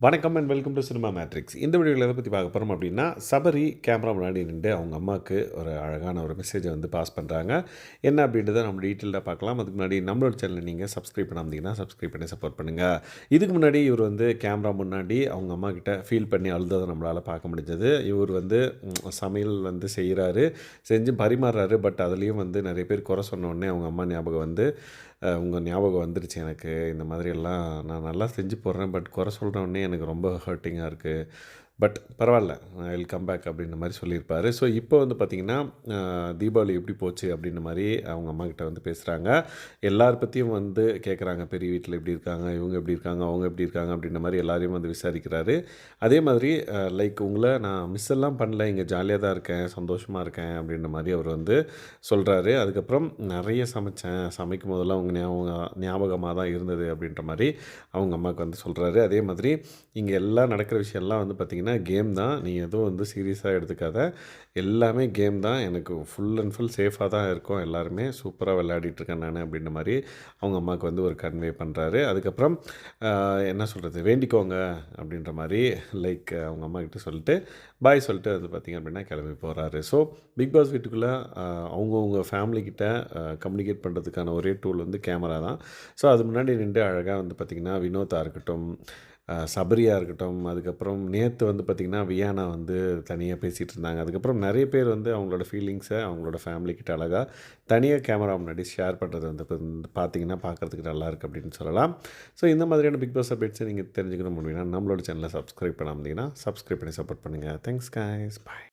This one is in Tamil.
வணக்கம் and welcome to cinema matrix இந்த வீடியோவில் எதை பற்றி பார்க்க போகிறோம் அப்படின்னா சபரி கேமரா முன்னாடி நின்று அவங்க அம்மாவுக்கு ஒரு அழகான ஒரு மெசேஜை வந்து பாஸ் பண்ணுறாங்க என்ன அப்படின்றத நம்ம டீட்டெயிலாக பார்க்கலாம். அதுக்கு முன்னாடி நம்மளோட சேனலை நீங்கள் சப்ஸ்கிரைப் பண்ணாமதிங்கன்னா சப்ஸ்கிரைப் பண்ணி சப்போர்ட் பண்ணுங்கள் இதுக்கு முன்னாடி இவர் வந்து கேமரா முன்னாடி அவங்க அம்மா கிட்ட ஃபீல் பண்ணி அழுததை நம்மளால் பார்க்க முடிஞ்சது. இவர் வந்து சமையல் வந்து செய்கிறாரு செஞ்சு பரிமாறுறாரு. பட் அதுலேயும் வந்து நிறைய பேர் குறை சொன்ன உடனே அவங்க அம்மா ஞாபகம் வந்து உங்கள் ஞாபகம் வந்துருச்சு எனக்கு. இந்த மாதிரியெல்லாம் நான் நல்லா செஞ்சு போடுறேன். பட் குறை சொல்கிறவொடனே எனக்கு ரொம்ப ஹர்ட்டிங்காக இருக்குது பட் பரவாயில்ல ஐ வில் கம் பேக் அப்படின்ற மாதிரி சொல்லியிருப்பார். ஸோ இப்போ வந்து பார்த்திங்கன்னா தீபாவளி எப்படி போச்சு அப்படின்ற மாதிரி அவங்க அம்மாக்கிட்ட வந்து பேசுகிறாங்க எல்லார் பற்றியும் வந்து கேட்குறாங்க பெரிய வீட்டில் எப்படி இருக்காங்க இவங்க எப்படி இருக்காங்க அவங்க எப்படி இருக்காங்க அப்படின்ற மாதிரி எல்லாரையும் வந்து விசாரிக்கிறாரு. அதே மாதிரி லைக் உங்களை நான் மிஸ் எல்லாம் பண்ணல இங்கே ஜாலியாக தான் இருக்கேன் சந்தோஷமாக இருக்கேன் அப்படின்ற மாதிரி அவர் வந்து சொல்கிறாரு அதுக்கப்புறம் நிறைய சமைச்சேன் சமைக்கும் போதெல்லாம் அவங்க ஞாபகம் ஞாபகமாக தான் இருந்தது அப்படின்ற மாதிரி அவங்க அம்மாவுக்கு வந்து சொல்கிறாரு அதே மாதிரி இங்கே எல்லாம் நடக்கிற விஷயம்லாம் வந்து பார்த்திங்கன்னா கேம் தான். நீ எதுவும் வந்து சீரியஸாக எடுத்துக்காத. எல்லாமே கேம் தான். எனக்கு ஃபுல் அண்ட் ஃபுல் சேஃபாக தான் இருக்கும். எல்லாருமே சூப்பராக விளையாடிட்டுருக்கேன் நான் அப்படின்ற மாதிரி அவங்க அம்மாவுக்கு வந்து ஒரு கன்வே பண்ணுறாரு அதுக்கப்புறம் என்ன சொல்கிறது வேண்டிக்கோங்க அப்படின்ற மாதிரி லைக் அவங்க அம்மா கிட்ட சொல்லிட்டு பாய் சொல்லிட்டு அது பார்த்திங்க அப்படின்னா கிளம்பி போகிறாரு ஸோ பிக் பாஸ் வீட்டுக்குள்ளே அவங்கவுங்க ஃபேமிலிக்கிட்ட கம்யூனிகேட் பண்ணுறதுக்கான ஒரே டூல் வந்து கேமரா தான். ஸோ அது முன்னாடி நின்று அழகாக வந்து பார்த்திங்கன்னா வினோதா இருக்கட்டும் சபரியா இருக்கட்டும் அதுக்கப்புறம் நேற்று வந்து பார்த்திங்கன்னா வியானா வந்து தனியாக பேசிகிட்டு இருந்தாங்க. அதுக்கப்புறம் நிறைய பேர் வந்து அவங்களோட ஃபீலிங்ஸை அவங்களோட ஃபேமிலிக்கிட்ட அழகாக தனியாக கேமரா முன்னாடி ஷேர் பண்ணுறது வந்து பார்த்திங்கன்னா வந்து பார்த்தீங்கன்னா பார்க்குறதுக்கு நல்லா இருக்குது அப்படின்னு சொல்லலாம். ஸோ இந்த மாதிரியான பிக் பாஸ் அப்டேட்ஸை நீங்கள் தெரிஞ்சுக்கணும் அப்படின்னா நம்மளோட சேனலை சப்ஸ்கிரைப் பண்ணாமதிங்கன்னா சப்ஸ்கிரைப் பண்ணி சப்போர்ட் பண்ணுங்கள் தேங்க்ஸ் guys. பாய்